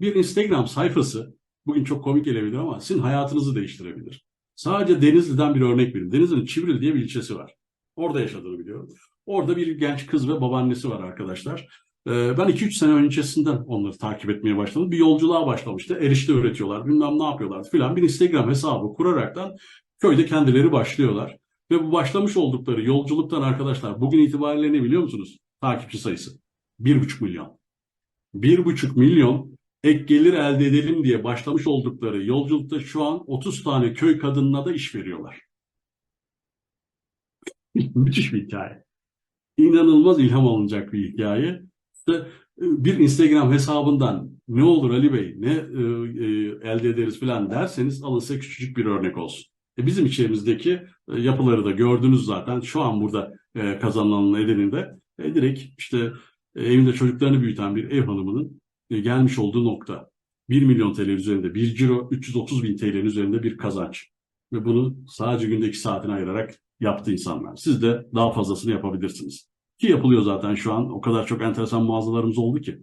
Bir Instagram sayfası bugün çok komik gelebilir ama sizin hayatınızı değiştirebilir. Sadece Denizli'den bir örnek vereyim. Denizli'nin Çivril diye bir ilçesi var. Orada yaşadığını biliyorum. Orada bir genç kız ve babaannesi var arkadaşlar. Ee, Ben 2-3 sene öncesinden onları takip etmeye başladım. Bir yolculuğa başlamıştı. Erişte üretiyorlar, bilmem ne yapıyorlar filan. Bir Instagram hesabı kuraraktan köyde kendileri başlıyorlar. Ve bu başlamış oldukları yolculuktan arkadaşlar bugün itibariyle ne biliyor musunuz? Takipçi sayısı. 1,5 milyon. 1,5 milyon ek gelir elde edelim diye başlamış oldukları yolculukta şu an 30 tane köy kadınına da iş veriyorlar. Müthiş bir hikaye. İnanılmaz ilham alınacak bir hikaye. İşte e, bir Instagram hesabından ne olur Ali Bey, ne e, e, elde ederiz falan derseniz alın size küçücük bir örnek olsun. E, bizim içerimizdeki e, yapıları da gördünüz zaten. Şu an burada e, kazanılan nedeni de e, direkt işte e, evinde çocuklarını büyüten bir ev hanımının gelmiş olduğu nokta. 1 milyon TL üzerinde bir ciro, 330 bin TL'nin üzerinde bir kazanç. Ve bunu sadece günde 2 saatine ayırarak yaptı insanlar. Siz de daha fazlasını yapabilirsiniz. Ki yapılıyor zaten şu an. O kadar çok enteresan mağazalarımız oldu ki.